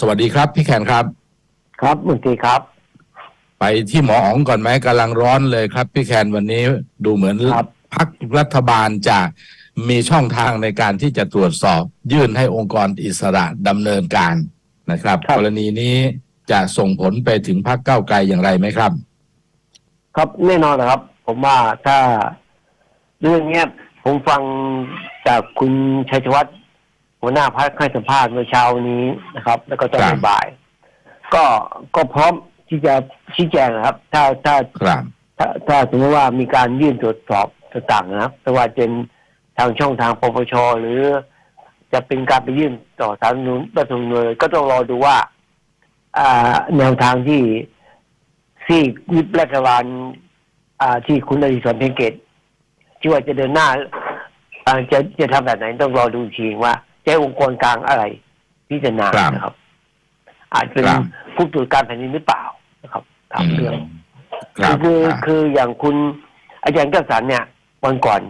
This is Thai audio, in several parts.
สวัสดีครับ พี่แคนครับ ครับมนตรีครับ ไปที่หมออ๋องก่อนไหมกำลังร้อนเลยครับ พี่แคนวันนี้ดูเหมือนครับพักรัฐบาลจะมีช่องทางในการที่จะตรวจสอบ ยื่นให้องค์กรอิสระดำเนินการนะครับครับกรณีนี้จะส่งผลไปถึงพักเก้าวไกลอย่างไรไหมครับ ครับแน่นอนนะครับ ผมว่าถ้าเรื่องเนี้ยผมฟังจากคุณชัยธวัฒน์ หัวหน้าพักให้สัมภาษณ์เมื่อเช้านี้นะครับ แล้วก็ตอนครับ บ่าย ก็ก็พร้อมที่จะชี้แจงนะครับ ถ้าถ้า ครับ ถ้าถ้าสมมติว่ามีการยื่นตรวจสอบต่างๆนะครับไม่ว่าเป็นทางช่องทางปปชหรือจะเป็นการไปยื่นต่อสาลรฐธรรมนุนรัฐธรรมนูญก็ต้องรอดูว่าอ่าแนวทางที่ที่วิปรัฐบาลอ่าที่คุณอดิศรเพ็งเกตที่ว่าจะเดินหน้าอ่าจะจะทำแบบไหนต้องรอดูอีกทีว่าจะ ให้องค์กรกลางอะไรพิจารณาครับนะครับ อาจเป็นครับผู้ตรวจการแผ่นดินหรือเปล่านะครับถามเรื่องครับคืออ่าคืออย่างคุณอาจารย์เจ้าสันเนี่ยวันก่อน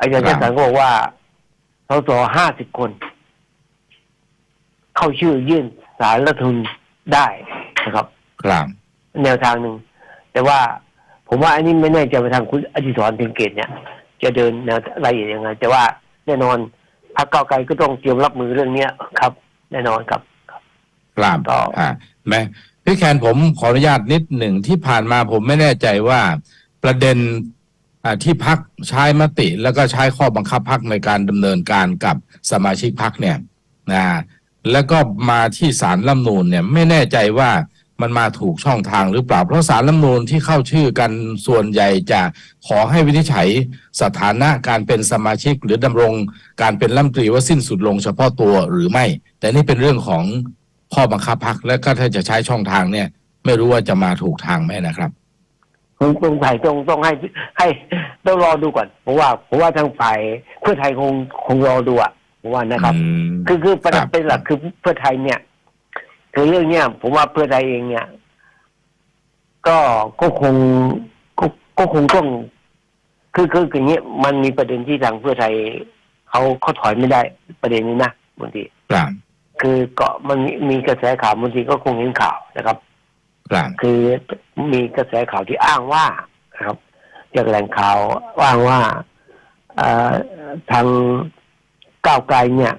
อาจารย์ครับเจ้าสันก็บอกว่าสสห้าสิบคน เข้าชื่อยื่นสารรัฐธรรมนูญได้นะครับครับแนวทางหนึ่ง แต่ว่าผมว่าอันนี้ไม่แน่ใจไปทางคุณอดิศรเพียงเกตเนี่ย จะเดินแนวรายละเอียดยังไงแต่ว่าแน่นอน พรรคเก้าวไกลก็ต้องเตรียมรับมือเรื่องเนี้ยครับ แน่นอนครับครับก็อ่าแม่พี่แคนผมขออนุญาตนิดหนึ่งที่ผ่านมาผมไม่แน่ใจว่าประเด็นอ่าที่พักใช้มติแล้วก็ใช้ข้อบังคับพักในการดำเนินการกับสมาชิกพักเนี่ยนะแล้วก็มาที่สารรัฐธรรมนูญเนี่ยไม่แน่ใจว่า มันมาถูกช่องทางหรือเปล่า เพราะสารรัฐธรรมนูญที่เข้าชื่อกันส่วนใหญ่จะขอให้วินิจฉัยสถานะการเป็นสมาชิก หรือดำรงการเป็นรัฐมนตรีว่าสิ้นสุดลงเฉพาะตัวหรือไม่ แต่นี่เป็นเรื่องของข้อบังคับพักและก็ถ้าจะใช้ช่องทางเนี่ย ไม่รู้ว่าจะมาถูกทางไหมนะครับผมสงสัยต้องต้องให้ให้ต้องรอดูก่อนเพราะว่าเพราะว่าทางฝ่ายเพื่อไทยคงคงรอดูอะผมว่านะครับอืมคือคือประเด็คนรับเป็นหลักคือเพื่อไทยเนี่ย คือเรื่องเนี้ยผมว่าเพื่อไทยเองเนี่ย ก็ก็คงก็ก็คงต้องคือคืออย่างเงี้ยมันมีประเด็นที่ทางเพื่อไทยเขาเขาถอยไม่ได้ประเด็นนี้นะบางทีครับคือก็มันมีมีกระแสข่าวบางทีก็คงเห็นข่าวนะครับครับคือมีกระแสข่าวที่อ้างว่านะครับจากแหล่งข่าวอ้างว่าเอ่อทางก้าวไกลเนี่ย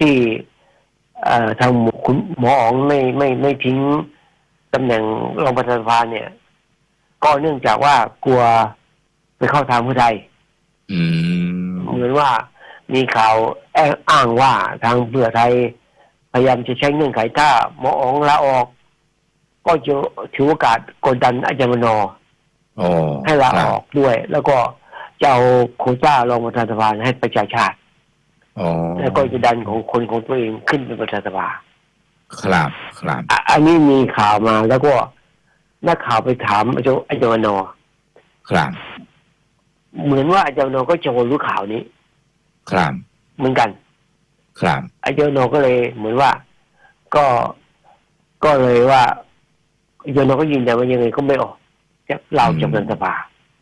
ที่เอ่อ ทางหมอคุณหมออ๋องไม่ไม่ไม่ทิ้งตำแหน่งรองประธานสภาเนี่ย ก็เนื่องจากว่ากลัวไปเข้าทางเพื่อไทยอืมเหมือนว่ามีข่าวแอ้งอ้างว่าทางเพื่อไทย พยายามจะใช้เงื่อนไขถ้าหมออ๋องลาออก ก็จะถือโอกาสกดดันอาจารย์มโนโอ้ให้ลาครัอบอกด้วย แล้วก็จะเอาโควต้ารองประธานสภาให้ประชาชาติโอ้ แล้วก็จะดันของคนของตัวเองขึ้นเป็นประธานสภาครับครับอะอันนี้มีข่าวมาแล้วก็นักข่าวไปถามอาจารย์อาจารย์มโนครับ เหมือนว่าอาจารย์มโนก็จะรู้ข่าวนี้ ครับ เหมือนกัน ครับอาจารย์มโนก็เลยเหมือนว่า ก็ก็เลยว่าอาจารย์มโนก็ยืนยันว่ายังไงก็ไม่ออกจะเราจะเป็นสภา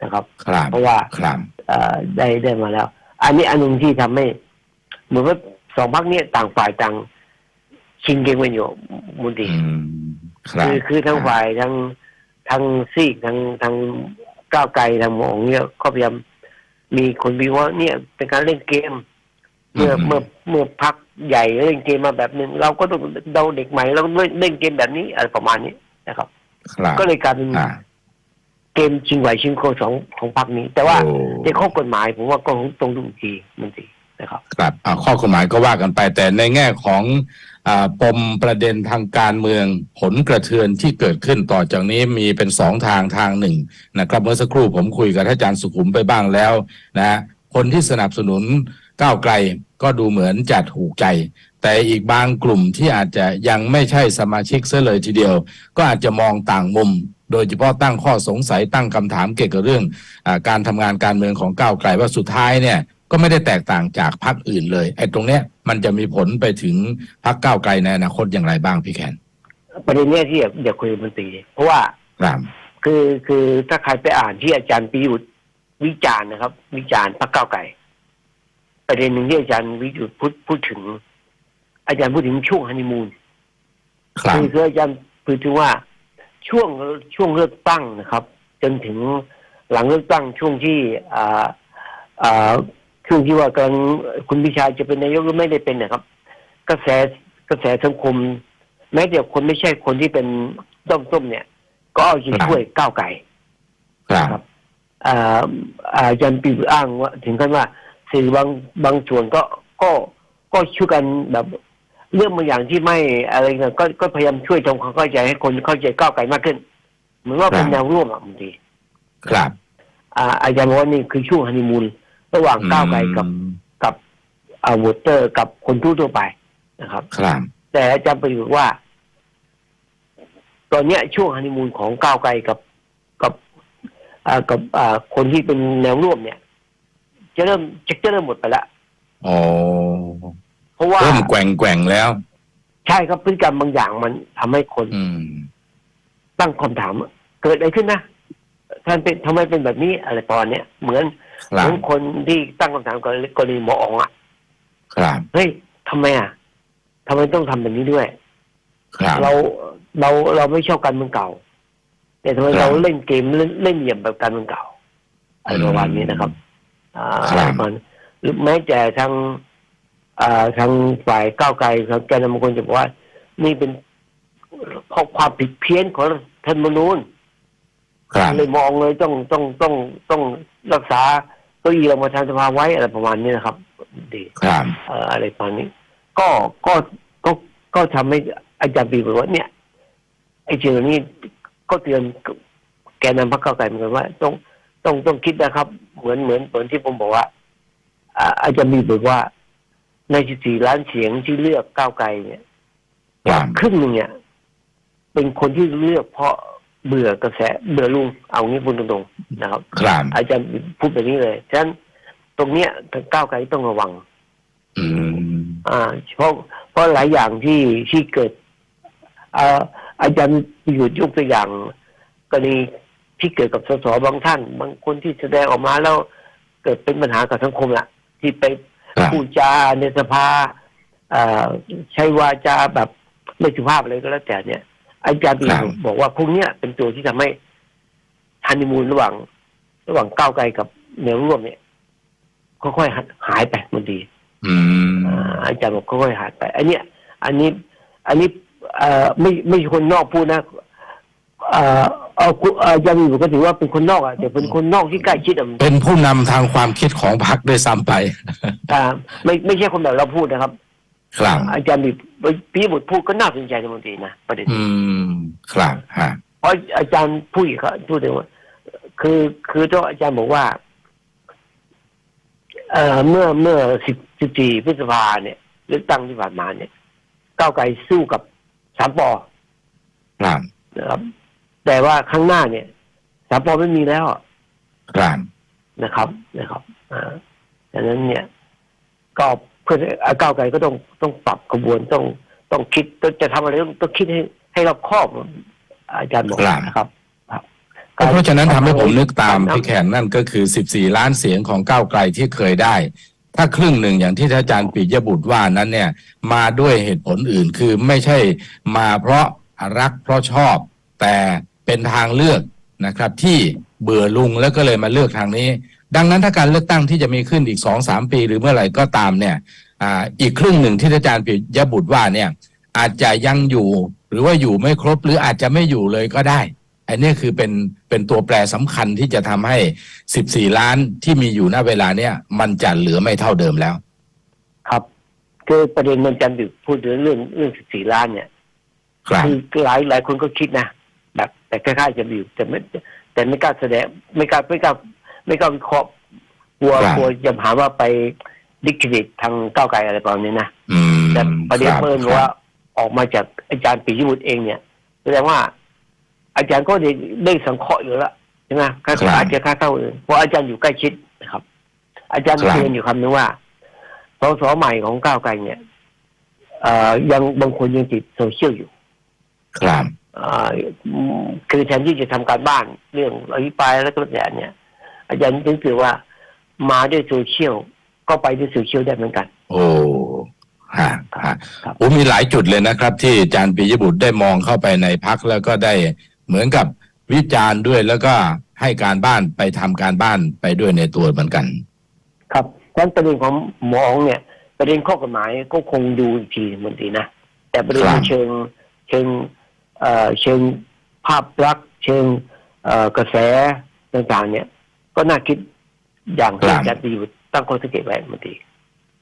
นะครับครับ เพราะว่าครับเอ่อได้ได้มาแล้ว อันนี้อันหนึงที่ทำให้ เหมือนว่าสองพักเนี้ยต่างฝ่ายต่างชิงเกมกันอยู่มุนตีอืมครับคือคือทั้งฝ่ายทั้งทั้งซีกทั้งทั้งก้าวไกลทั้งหมองเนี่ยก็พยายามมีคนวิเคราะห์เนี่ยเป็นการเล่นเกม เมื่อเมื่อเมื่อพักใหญ่เล่นเกมมาแบบหนึ่งเราก็ต้องเดาเด็กใหม่เราเล่นเกมแบบนี้อะไรประมาณนี้นะครับครับก็เลยกลายเป็นอ่าเกมชิงไหวชิงโคของของพรรคนี้ แต่ว่าโอ้ในข้อกฎหมายผมว่าก็ตรงดูอีกทีมันสิ นะครับครับข้อกฎหมายก็ว่ากันไป แต่ในแง่ของอปมประเด็นทางการเมืองผลกระเทือนที่เกิดขึ้นต่อจากนี้มีเป็นสองทางทางหนึ่งนะครับเมื่อสักครู่ผมคุยกับท่านอาจารย์สุขุมไปบ้างแล้วนะคนที่สนับสนุนก้าวไกลก็ดูเหมือนจะถูกใจ แต่อีกบางกลุ่มที่อาจจะยังไม่ใช่สมาชิกซะเลยทีเดียว ก็อาจจะมองต่างมุม โดยเฉพาะตั้งข้อสงสัยตั้งคำถามเกี่ยวกับเรื่องอการทำงานการเมืองของก้าวไกลว่าสุดท้ายเนี่ย ก็ไม่ได้แตกต่างจากพรรคอื่นเลยไอ้ตรงเนี้ยมันจะมีผลไปถึงพรรคก้าวไกลในอนาคตอย่างไรบ้างพี่แคนประเด็นเนี้ยที่อยากอยากคุยกับมนตรีเพราะว่าครับคือคือถ้าใครไปอ่านที่อาจารย์ปิยุทธวิจารณ์นะครับ วิจารณ์พรรคก้าวไกลประเด็นหนึ่งที่อาจารย์วิยุทธพูดพูดถึง อาจารย์พูดถึงช่วงฮันนีมูนครับคือคืออาจารย์คือถึงว่าช่วงช่วงเลือกตั้งนะครับ จนถึงหลังเลือกตั้งช่วงที่อ่าอ่า ช่วงที่ว่ากำลังคุณพิชาจะเป็นนายกหรือไม่ได้เป็นนะครับ กระแสกระแสสังคม แม้แต่คนไม่ใช่คนที่เป็นต้มต้มๆเนี่ย ก็เอาใจช่วยก้าวไก่ครับอ่าอาจารย์ปีอ้างว่า ถึงขั้นว่าสื่อบางบางส่วนก็ก็ก็ช่วยกันแบบเรื่องบางอย่างที่ไม่อะไรเงี้ยก็ก็พยายามช่วยทำความเข้าใจให้คนเข้าใจก้าวไกลมากขึ้น เหมือนว่าเป็นแนวร่วมอะบางทีครับ อ่าอาจารย์บอกว่านี่คือช่วงฮันนีมูน ระหว่างก้าวไกลกับอืมกับอาวเตอร์กับคนทั่วๆไปนะครับครับแต่อาจารย์ประยุทธ์ว่า ตอนเนี้ยช่วงฮันนีมูนของก้าวไกลกับกับอ่ากับอ่าคนที่เป็นแนวร่วมเนี่ย จะเริ่มจะจะเริ่มหมดไปละอ๋อเพราะว่าเริ่มแกว่งแกว่งๆแล้ว ใช่ครับพฤติกรรมบางอย่างมันทำให้คน อืมตั้งคำถามว่าเกิดอะไรขึ้นนะท่านเป็นทำไมเป็นแบบนี้อะไรประมาณเนี้ยเหมือนค เหรับมือนคนที่ตั้งคำถามกรณีกรณีหมออ๋องอะครับเฮ้ยทำไมอะทำไมต้องทำแบบนี้ด้วยครับเราเราเราไม่ชอบการเมืองเก่า แต่ทำไมครับเราเล่นเกมเล่นเล่นเหลี่ยมแบบการเมืองเก่าอะไรประมาณนี้นะครับ อ่าครับมันหรือแม้แต่ทางอ่าทางฝ่ายก้าวไกลทางแกนนำบางคนจะบอกว่า นี่เป็นเพราะความผิดเพี้ยนของรัฐธรรมนูญ ครับเลยมองเลยต้องต้องต้องต้องรักษาเก้าอี้รองประธานสภาไว้อะไรประมาณนี้นะครับ ดีครับเอ่ออะไรประมาณนี้ ก็ก็ก็ก็ทำให้อาจารย์ปีบอกว่าเนี่ย ไอ้เจอนี้ก็เตือนแกนนำพรรคก้าวไกลเหมือนกันว่า ต้องต้องต้องคิดนะครับ เหมือนเหมือนเหมือนที่ผมบอกว่าอ่าอาจารย์ปีบอกว่า ใน 14 ล้านเสียงที่เลือกก้าวไกลเนี่ยครับครึ่งหนึงเนี่ยเป็นคนที่เลือกเพราะ เบื่อกระแสเบื่อลุงเอางี้พูดตรงๆนะครับครับอาจารย์พูดแบบนี้เลยฉะนั้นตรงเนี้ยทางก้าวไกลต้องระวัง อืม อ่า เพราะเพราะหลายอย่างที่ที่เกิดอ่าอาจารย์อยู่ยกตัวอย่างกรณีที่เกิดกับสสบางท่าน บางคนที่แสดงออกมาแล้วเกิดเป็นปัญหากับสังคมละที่ไปครับพูดจาในสภาอ่าใช้วาจาแบบไม่สุภาพอะไรก็แล้วแต่เนี่ย อาจารย์ปีครับบอกว่าพวกเนี้ยเป็นตัวที่ทำให้ฮันนีมูนระหว่าง ระหว่างก้าวไกลกับแนวร่วมเนี่ยค่อยๆหายไปบางทีอืมอ่าอาจารย์บอกค่อยๆหายไป อันเนี้ย อันนี้ อันนี้เอ่อไม่ไม่ใช่คนนอกพูดนะเอ่อเอาคุณอาจารย์อยู่ก็ถือว่าเป็นคนนอกอะแต่เป็นคนนอกที่ใกล้ชิดอะเป็นผู้นำทางความคิดของพรรคด้วยซ้ำไปอ่าไม่ไม่ใช่คนแบบเราพูดนะครับ ครับอาจารย์มีพี่บุตรพูดก็น่าสนใจในบางทีนะประเด็นอืมครับฮะเพราะอาจารย์พูดอีกครับพูดเลยว่าคือคือต้องอาจารย์บอกว่า เอ่อเมื่อเมื่อสิบสิบสี่พฤษภาเนี่ยเลือกตั้งที่ผ่านมาเนี่ยก้าวไกลสู้กับสามปอครับนะครับ แต่ว่าข้างหน้าเนี่ยสามปอไม่มีแล้วอะครับนะครับนะครับอ่าดังนั้นเนี่ยก็ เพื่อก้าวไกลก็ต้องต้องปรับกระบวนต้องต้องคิดต้องจะทำอะไรต้องต้องคิดให้ให้รอบคอบอาจารย์บอกนะครับครับก็เพราะฉะนั้นทำให้ผมนึกตามพี่แขนนั่นก็คือ 14 ล้านเสียงของก้าวไกลที่เคยได้ ถ้าครึ่งหนึ่งอย่างที่ท่านอาจารย์ปิยบุตรว่านั้นเนี่ย มาด้วยเหตุผลอื่นคือไม่ใช่มาเพราะรักเพราะชอบ แต่เป็นทางเลือกนะครับ ที่เบื่อลุงแล้วก็เลยมาเลือกทางนี้ ดังนั้นถ้าการเลือกตั้งที่จะมีขึ้นอีกสองสามปี หรือเมื่อไหร่ก็ตามเนี่ย อ่าอีกครึ่งหนึ่งที่อาจารย์ปิยบุตรว่าเนี่ย อาจจะยังอยู่หรือว่าอยู่ไม่ครบหรืออาจจะไม่อยู่เลยก็ได้ อันนี้คือเป็นเป็นตัวแปรสำคัญที่จะทำให้ 14 ล้านที่มีอยู่ณเวลาเนี่ยมันจะเหลือไม่เท่าเดิมแล้ว ครับคือประเด็นมันจันทร์ดึกพูดถึงเรื่องเรื่องสิบสี่ล้านเนี่ยครับคือหลายหลายคนก็คิดนะแบบแต่คล้ายๆจะมีอยู่แต่ไม่แต่ไม่กล้าแสดงไม่กล้าไม่กล้าไม่กล้าวิเคราะห์กลัวครับกลัวจะหาว่าไป ดิคริตทางก้าวไกลอะไรประมาณนี้นะอืมแต่ประเด็นคบเพิ่นครับว่าออกมาจากอาจารย์ปิยบุตรเองเนี่ยแสดงว่า อาจารย์ก็ได้ได้สังเคราะห์อยู่แล้วใช่ไหมคล้ายๆอาจจะคล้ายๆอื่นเพราะอาจารย์อยู่ใกล้ชิดนะครับ อาจารย์ครับเตือนอยู่คำนึงว่าสสใหม่ของก้าวไกลเนี่ยเอ่อยังบางคนยังติดโซเชียลอยู่ ครับอ่าอืมคือแทนที่จะทำการบ้านเรื่องอภิปรายแล้วก็แล้วแต่เนี่ย อาจารย์นึกถือว่ามาด้วยโซเชียล ก็ไปด้วยโซเชียลได้เหมือนกัน โอ้ฮะฮะครับโอ้มีหลายจุดเลยนะครับ ที่อาจารย์ปิยบุตรได้มองเข้าไปในพักแล้วก็ได้เหมือนกับวิจารณ์ด้วยแล้วก็ให้การบ้านไปทำการบ้านไปด้วยในตัวเหมือนกัน ครับดังนั้นประเด็นของหมออ๋องเนี่ย ประเด็นข้อกฎหมายก็คงดูอีกทีเหมือนทีนะ แต่ประเด็นครับเชิงเชิงเอ่อเชิงภาพลักษณ์เชิงเอ่อกระแสต่างๆ เนี่ย ก็น่าคิดอย่างที่อาจารย์ปีบุตร ตั้งข้อสังเกตไว้เหมือนที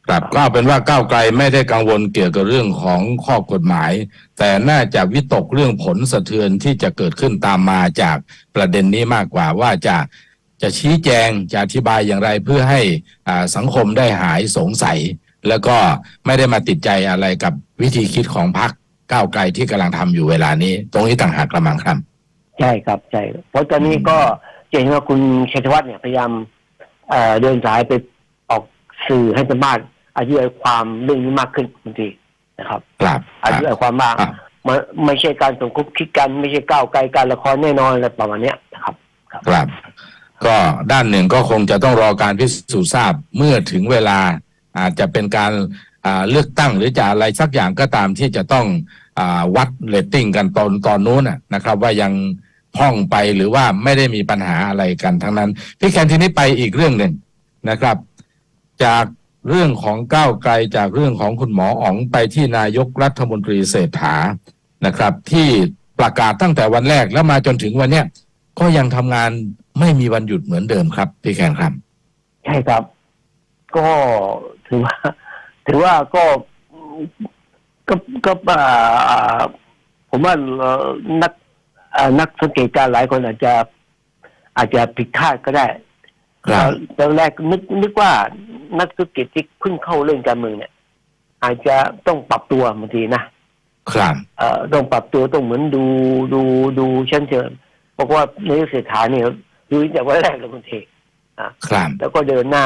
ครับก็เอาเป็นว่าก้าวไกลไม่ได้กังวลเกี่ยวกับเรื่องของข้อกฎหมาย แต่น่าจะวิตกเรื่องผลสะเทือนที่จะเกิดขึ้นตามมาจากประเด็นนี้มากกว่าว่าจะจะชี้แจงจะอธิบายอย่างไรเพื่อให้อ่าสังคมได้หายสงสัย แล้วก็ไม่ได้มาติดใจอะไรกับวิธีคิดของพรรคก้าวไกลที่กำลังทำอยู่เวลานี้ ตรงนี้ต่างหากกระมังครับ ใช่ครับใช่เพราะตอนนี้ก็จะเห็นว่าคุณชัยธวัฒน์เนี่ยพยายามเอ่อเดินสายไปออก สื่อให้สามารถอธิบายความเรื่องนี้มากขึ้นบางทีนะครับครับอธิบายความมากครับมันไม่ใช่การสมคบคิดกันไม่ใช่ก้าวไกลการละครแน่นอนอะไรประมาณเนี้ยนะครับ ครับ ก็ด้านหนึ่งก็คงจะต้องรอการพิสูจน์ทราบเมื่อถึงเวลาอาจจะเป็นการอ่าเลือกตั้งหรือจะอะไรสักอย่างก็ตามที่จะต้องอาวัดเรตติ้งกันตอนตอนนู้นนะนะครับ ว่ายังพร่องไปหรือว่าไม่ได้มีปัญหาอะไรกันทั้งนั้น พี่แคนทีนี้ไปอีกเรื่องหนึ่งนะครับ จากเรื่องของก้าวไกลจากเรื่องของคุณหมออ๋องไปที่นายกรัฐมนตรีเศรษฐานะครับ ที่ประกาศตั้งแต่วันแรกแล้วมาจนถึงวันเนี้ยก็ยังทำงานไม่มีวันหยุดเหมือนเดิมครับ พี่แคนครับ ใช่ครับ ก็ถือว่า ถือว่าก็ก็ก็อ่าผมว่าเอ่อนักอ่านักสังเกตการณ์หลายคนอาจจะ อาจจะผิดคาดก็ได้ครับ ตอนแรกนึกนึกว่า นักธุรกิจที่เพิ่งเข้าเรื่องการเมืองเนี่ย อาจจะต้องปรับตัวบางทีนะครับเอ่อต้องปรับตัวต้องเหมือนดูดูดูชั้นเชิญเพราะว่าในเศรษฐาเนี่ยดูจากวันแรกเลยบางทีครับแล้วก็เดินหน้า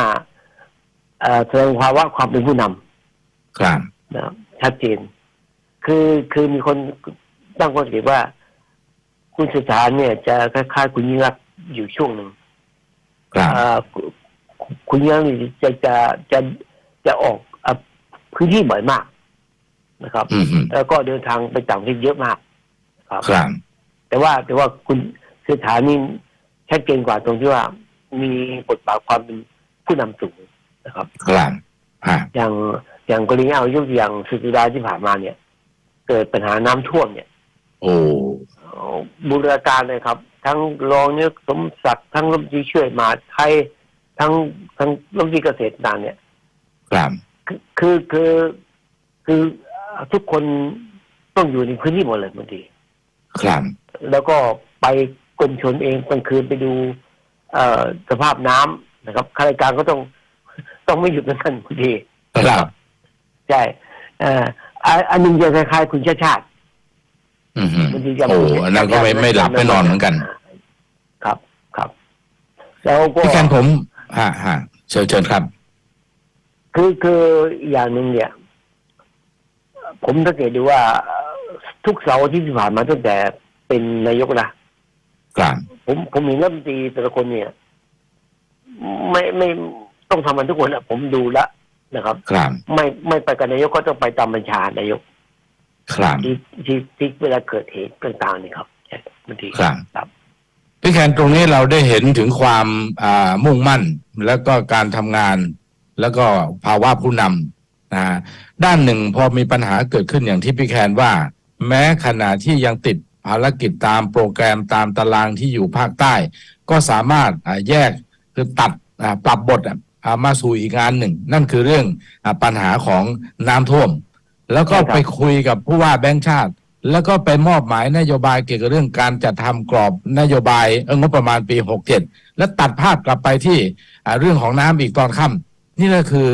เอ่อแสดงภาวะความเป็นผู้นำครับนะครับชัดเจน คือคือมีคนตั้งข้อสังเกตว่า คุณเศรษฐาเนี่ย จะคล้ายๆคุณยิ่งรักษณ์อยู่ช่วงหนึ่ง ครับอ่าคุณคุณยิ่งรักษณ์นี่จะจะจะจะออกอะพื้นที่บ่อยมากนะครับอืมฮึแล้วก็เดินทางไปต่างประเทศเยอะมากครับครับแต่ว่าแต่ว่าคุณเศรษฐานี่ชัดเจนกว่าตรงที่ว่ามีบทบาทความเป็นผู้นำสูงนะครับครับฮะอย่างอย่างกรณีเอายกตัวอย่างสุดสัปดาห์ที่ผ่านมาเนี่ย เกิดปัญหาน้ำท่วมเนี่ย โอ้เอ่อบูรณาการเลยครับ ทั้งรองนายกสมศักดิ์ทั้งรัฐมนตรีช่วยมหาดไทย ทั้งทั้งรัฐมนตรีเกษตรต่างเนี่ยครับคือคือคือคือทุกคนต้องอยู่ในพื้นที่หมดเลยบางทีครับแล้วก็ไปกรมชนเองกลางคืนไปดู เอ่อสภาพน้ำนะครับข้าราชการก็ต้องต้องไม่หยุดนั่นบางทีครับใช่เอ่ออันอันหนึงจะคล้ายๆคุณชาติชาติอืมฮึบางทีจะโอ้อันนั้นก็ไม่ไม่หลับไม่นอนเหมือนกัน ครับครับ แล้วก็พี่แคนผม ฮะฮะเชิญเชิญครับ คือคืออย่างหนึ่งเนี่ย ผมสังเกตดูว่าเอ่อทุกเสาร์อาที่ผ่านมาตั้งแต่เป็นนายกนะครับผมผมเห็นรัฐมนตรีแต่ละคนเนี่ย ไม่ไม่ต้องทำมันทุกคนอะผมดูและนะครับครับไม่ไม่ไปกับนายกก็ต้องไปตามบัญชานายกครับที่ที่ที่เวลาเกิดเหตุต่างๆเนี่ยครับใช่บางทีครับครับ พี่แคนตรงนี้เราได้เห็นถึงความอ่ามุ่งมั่น แล้วก็การทำงาน แล้วก็ภาวะผู้นำนะฮะด้านหนึ่งพอมีปัญหาเกิดขึ้นอย่างที่พี่แคนว่า แม้ขณะที่ยังติดภารกิจตามโปรแกรมตามตารางที่อยู่ภาคใต้ ก็สามารถอ่าแยกคือตัดอ่าปรับบทอะอ่ามาสู่อีกงานหนึ่ง นั่นคือเรื่องอาปัญหาของน้ำท่วม แล้วก็ใช่ครับไปคุยกับผู้ว่าแบงค์ชาติ แล้วก็ไปมอบหมายนโยบายเกี่ยวกับเรื่องการจัดทำกรอบนโยบายเอ่องบประมาณปี 67 แล้วตัดภาพกลับไปที่อ่าเรื่องของน้ำอีกตอนค่ำนี่ก็คือ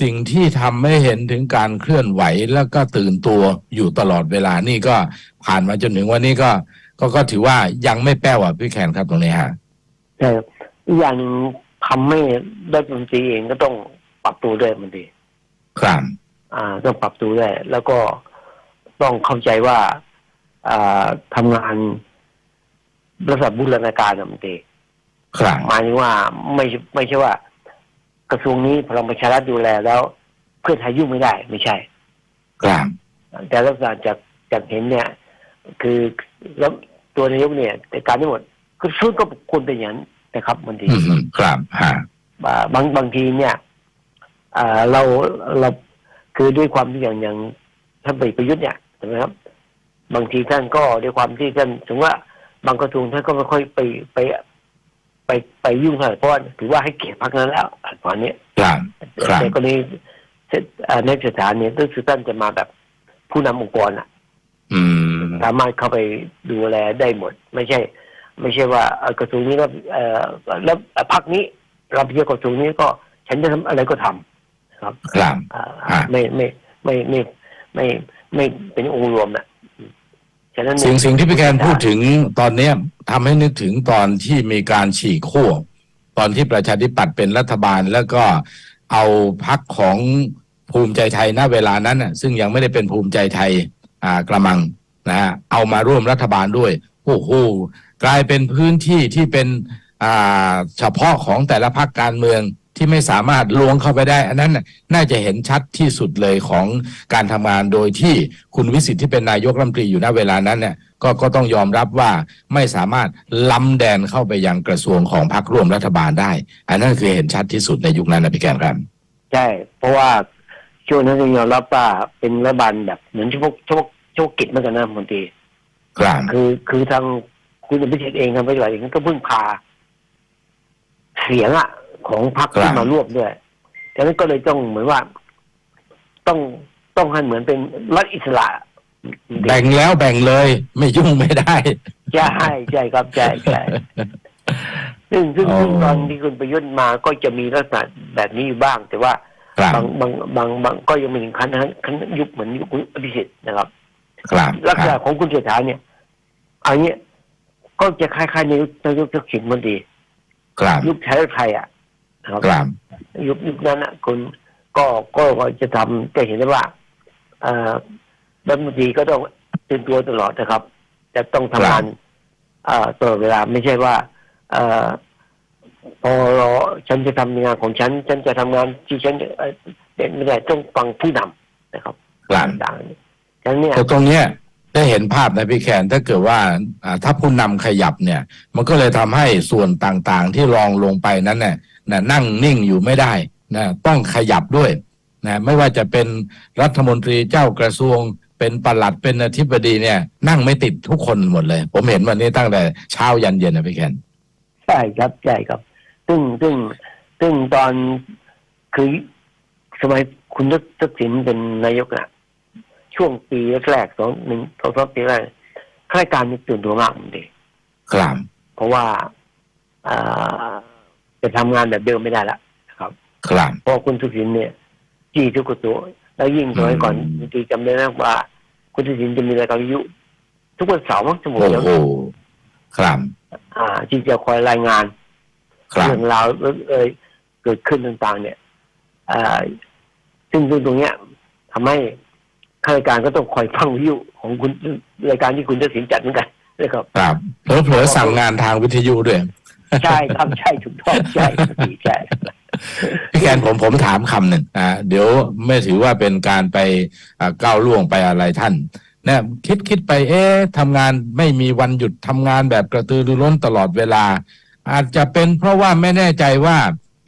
สิ่งที่ทำให้เห็นถึงการเคลื่อนไหวแล้วก็ตื่นตัวอยู่ตลอดเวลานี่ก็ผ่านมาจนถึงวันนี้ก็ก็ก็ถือว่ายังไม่แป้วอะพี่แคนครับตรงนี้ฮะใช่ครับอีกอย่างหนึ่งทำให้รัฐมนตรีเองก็ต้องปรับตัวด้วยบางทีครับ อ่าต้องปรับตัวด้วยแล้วก็ ต้องเข้าใจว่าอ่าทำงานระดับบูรณาการนะบางทีครับหมายถึงว่าไม่ใช่ไม่ใช่ว่า กระทรวงนี้พลังประชารัฐดูแลแล้ว เพื่อไทยยุ่งไม่ได้ไม่ใช่ครับแต่ลักษณะจากจากเห็นเนี่ย คือแล้วตัวนายกเนี่ยแต่การทั้งหมดคือชุดก็ควรเป็นอย่างนั้นนะครับบางทีอืมครับฮะอ่าบางบางทีเนี่ยอ่าเราเราคือด้วยความที่อย่างอย่างท่านไปประยุทธ์เนี่ย ใช่ไหมครับ บางทีท่านก็ด้วยความที่ท่านถึงว่า บางกระทรวงท่านก็ไม่ค่อยไปไปไปไปยุ่งเท่าไหร่เพราะว่าถือว่าให้เกียรติพรรคนั้นแล้วตอนนี้ครับครับแต่กรณีอ่าในสถานเนี่ยก็คือท่านจะมาแบบผู้นำองค์กรอะอืมสามารถเข้าไปดูแลได้หมด ไม่ใช่ ไม่ใช่ว่าเอ่อกระทรวงนี้แล้วเอ่อแล้วพรรคนี้รับเยอะกระทรวงนี้ก็ฉันจะทำอะไรก็ทำครับครับอ่าอ่าไม่ไม่ไม่ไม่ไม่ ไม่เป็นองค์รวมนะฉะนั้นเนี่ยสิ่งสิ่งที่พี่แกนพูดถึงตอนเนี้ยทำให้นึกถึงตอนที่มีการฉีกขั้วตอนที่ประชาธิปัตย์เป็นรัฐบาลแล้วก็เอาพักของภูมิใจไทยณเวลานั้นน่ะซึ่งยังไม่ได้เป็นภูมิใจไทยอ่ากระมังนะฮะเอามาร่วมรัฐบาลด้วยโอ้โหกลายเป็นพื้นที่ที่เป็นอ่าเฉพาะของแต่ละพรรคการเมือง ที่ไม่สามารถลวงเข้าไปได้ อันนั้นน่ะน่าจะเห็นชัดที่สุดเลยของการทำงานโดยที่คุณวิสิทธิ์ที่เป็นนายกรัฐมนตรีอยู่ณเวลานั้นเนี่ยก็ก็ต้องยอมรับว่าไม่สามารถล้ำแดนเข้าไปยังกระทรวงของพรรคร่วมรัฐบาลได้ อันนั้นคือเห็นชัดที่สุดในยุคนั้นนะพี่แกนครับใช่เพราะว่าช่วงนั้นต้องยอมรับว่าเป็นรัฐบาลแบบเหมือนเฉพาะเฉพาะเฉพาะกิจเหมือนกันนะบางทีครับคือคือทางคุณอภิเษกเองทางปฏิบัติเองก็เพิ่งพา เสียงอะ ของพรรคที่มาร่วมด้วยฉะนั้นก็เลยต้องเหมือนว่าต้องต้องให้เหมือนเป็นรัฐอิสระ แบ่งแล้วแบ่งเลย ไม่ยุ่งไม่ได้ใช่ใช่ครับใช่ใช่ซึ่งซึ่งอ๋อซึ่งตอนที่คุณประยุทธ์มาก็จะมีลักษณะแบบนี้อยู่บ้าง แต่ว่าครับบางบางบางบางก็ยังไม่ถึงขั้นนั้นขั้นยุคเหมือนยุคคุณอภิสิทธิ์นะครับครับลักษคณะรับของคุณเศรษฐาเนี่ยอันนี้ก็จะคล้ายๆในยุคนายกทักษิณมันดีครับยุคไทยรักไทยอะ นะครับครับยุคยุคนั้นอะคุณก็ก็ก็จะทำจะเห็นได้ว่าเอ่อรัฐมนตรีก็ต้องตื่นตัวตลอดนะครับ จะต้องทำงานเอ่อตลอดเวลาไม่ใช่ว่าเอ่อพอรอฉันจะทำงานของฉัน ฉันจะทำงานที่ฉันเอ่อเด็ดไม่ได้ต้องฟังผู้นำนะครับครับต่างๆฉะนั้นเนี่ยแต่ตรงเนี้ยได้เห็นภาพนะพี่แคนถ้าเกิดว่าอ่าถ้าผู้นำขยับเนี่ย มันก็เลยทำให้ส่วนต่างๆที่รองลงไปนั้นเนี่ย นะนั่งนิ่งอยู่ไม่ได้นะต้องขยับด้วยนะไม่ว่าจะเป็นรัฐมนตรีเจ้ากระทรวง เป็นปลัดเป็นอธิบดีเนี่ย นั่งไม่ติดทุกคนหมดเลย ผมเห็นวันนี้ตั้งแต่เช้ายันเย็นนะพี่แคนใช่ครับใช่ครับ ซึ่งซึ่งซึ่งตอนคือสมัยคุณทักษิณเป็นนายกอะช่วงปีแรกๆสองหนึ่งสองสามปีแรกข้าราชการมีตื่นตัวมากมันดีครับ เพราะว่าอ่า จะทำงานแบบเดิมไม่ได้ละนะครับครับเพราะคุณทักษิณเนี่ยจี้ทุกกระตัว แล้วยิ่งสมัยก่อนอืมบางทีจำได้นะว่า คุณทักษิณจะมีรายการวิทยุทุกวันเสาร์มั้งสมมติโอ้แล้วโหครับอ่าที่จะคอยรายงานครับเรื่องราวเอ่ยเกิดขึ้นต่างๆ เนี่ยอ่าซึ่งตรงเนี้ยทำให้ข้าราชการก็ต้องคอยฟังวิทยุของคุณรายการที่คุณจะสินจัดเหมือนกันนะครับครับเผลอๆสั่งงานทางวิทยุด้วย ใช่ครับใช่ถูกต้องใช่ใช่พี่แกนผมผมถามคำหนึ่งอ่าเดี๋ยวไม่ถือว่าเป็นการไปก้าวล่วงไปอะไรท่านเนี่ยคิดคิดไปเอ๊ะทำงานไม่มีวันหยุดทำงานแบบกระตือรือร้นตลอดเวลา อาจจะเป็นเพราะว่าไม่แน่ใจว่า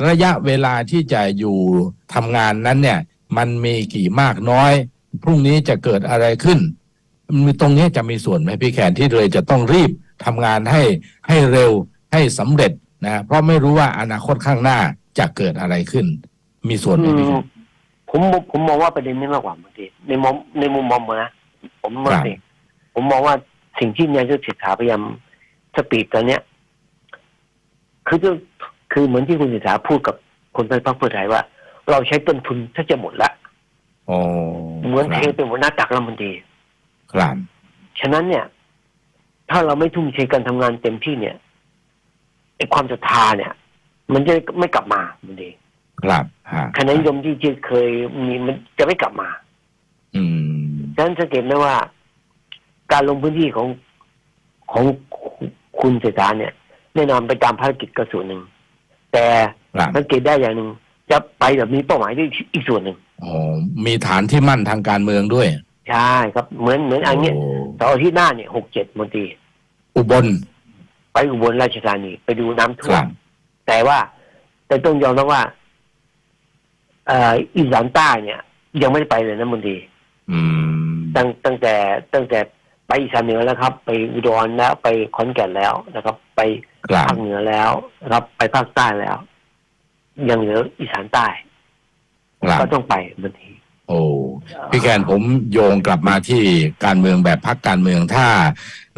ระยะเวลาที่จะอยู่ทำงานนั้นเนี่ย มันมีกี่มากน้อย พรุ่งนี้จะเกิดอะไรขึ้นมีตรงนี้จะมีส่วนไหมพี่แขนที่เลยจะต้องรีบทำงานให้ให้เร็ว ให้สำเร็จนะเพราะไม่รู้ว่าอนาคตข้างหน้าจะเกิดอะไรขึ้น มีส่วนไหมอืพี่แขมนผมผมมองว่าประเด็นนี้มากกว่าบางทีในมุมในมุมมองผมนะผมมองครับสิผมมองว่าสิ่งที่นายกเศรษฐาพยายามสปีดตอนเนี้ยคือจะคือเหมือนที่คุณเศรษฐาพูดกับคนไทยพรรคเพื่อไทยว่า เราใช้ต้นทุนถ้าจะหมดละโอ้เหมือนคเทรับเป็นหัวหน้าตักรัฐมนตรีครับฉะนั้นเนี่ย ถ้าเราไม่ทุ่มเทการทำงานเต็มที่เนี่ย ไอ้ความศรัทธาเนี่ย มันจะไม่กลับมามันดี ครับฮะคะแนนนิยมที่ที่เคยมีมันจะไม่กลับมา อืมฉะนั้นสังเกตไหมว่า การลงพื้นที่ของของคุณเศรษฐาเนี่ย แน่นอนไปตามภารกิจก็ส่วนหนึ่ง แต่ครับสังเกตได้อย่างหนึ่งจะไปแบบมีเป้าหมายด้วยอีกส่วนหนึ่งอ๋อมีฐานที่มั่นทางการเมืองด้วย ใช่ครับเหมือนเหมือนอันเนี้ยโเสาร์อาทิตย์หน้าเนี่ยหกเจ็ดมนตรีอุบล ไปอุบลราชธานีไปดูน้ำคท่วรัมบแต่ว่าแต่ต้องยอมรับว่าเอ่ออีสานใต้เนี่ย ยังไม่ได้ไปเลยนะมนตรีอืมตั้งตั้งแต่ตั้งแต่ไปอีสานเหนือแล้วครับ ไปอุดรแล้วไปขอนแก่นแล้วนะครับ ไปครับภาคเหนือแล้วนะครับ ไปภาคใต้แล้ว ยังเหลืออีสานใต้ครับก็ต้องไปบางที โอ้พี่แคนผมโยงกลับมาที่การเมืองแบบพักการเมืองถ้า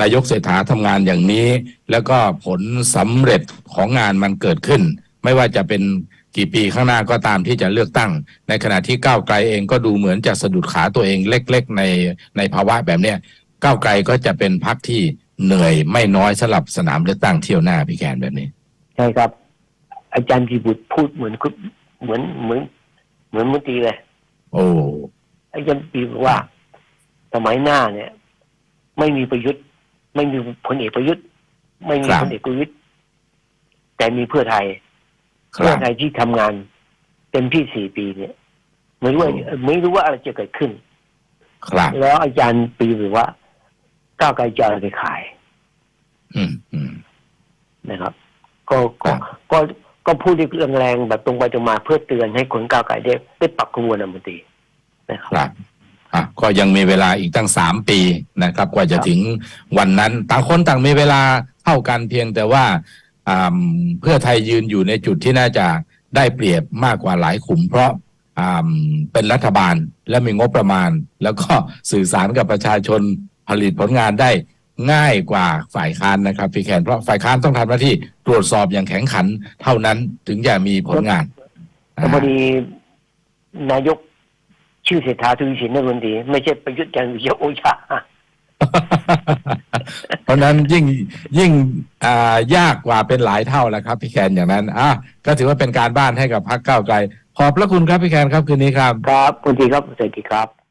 นายกเศรษฐาทำงานอย่างนี้ แล้วก็ผลสำเร็จของงานมันเกิดขึ้น ไม่ว่าจะเป็นกี่ปีข้างหน้าก็ตามที่จะเลือกตั้ง ในขณะที่ก้าวไกลเองก็ดูเหมือนจะสะดุดขาตัวเองเล็ก ๆ ในในภาวะแบบเนี้ยก้าวไกลก็จะเป็นพักที่เหนื่อยไม่น้อยสำหรับสนามเลือกตั้งเที่ยวหน้าพี่แคนแบบนี้ใช่ครับ อาจารย์พีบุตรพูดเหมือนเหมือนเหมือนเหมือนมนตรีเลย โอ้อาจารย์ปีบอกว่า สมัยหน้าเนี่ย ไม่มีประยุทธ์ ไม่มีพลเอกประยุทธ์ ไม่มีพลเอกประยุทธ์ แต่มีเพื่อไทยคเพื่รัอบไทยที่ทำงานเต็มที่สี่ปีเนี่ย ไม่รู้ว่าโอ้ไม่รู้ว่าอะไรจะเกิดขึ้น ครับ แล้วอาจารย์ปีบอกว่าก้าวไกลจะเอาไปขายอืมอืมนะครับ ก็ก็ครับก็ ก็พูดด้วยแรงแบบตรงไปตรงมาเพื่อเตือนให้คนก้าวไกลได้ได้ปรับขบวนนะมนตรีนะครับครับก็ยังมีเวลาอีกตั้งสามปีนะครับ กว่าจะถึงวันนั้น ต่างคนต่างมีเวลาเท่ากันเพียงแต่ว่าอ่าเพื่อไทยยืนอยู่ในจุดที่น่าจะได้เปรียบมากกว่าหลายขุม เพราะอ่าเป็นรัฐบาลและมีงบประมาณ แล้วก็สื่อสารกับประชาชนผลิตผลงานได้ ง่ายกว่าฝ่ายค้านนะครับพี่แคนเพราะฝ่ายค้านต้องทำหน้าที่ตรวจสอบอย่างแข็งขันเท่านั้นถึงจะมีผลงานแต่พอดีนายกชื่อเศรษฐาทวีสินนะมนตรีไม่ใช่ประยุทธ์จันทร์โอชาเพราะฉะนั้นยิ่งยิ่งอ่ายากกว่าเป็นหลายเท่าแล้วครับ พี่แคนอย่างนั้นอะก็ถือว่าเป็นการบ้านให้กับพรรคก้าวไกล ขอบพระคุณครับพี่แคนครับคืนนี้ครับ ครับคุณตรีครับสวัสดีครับ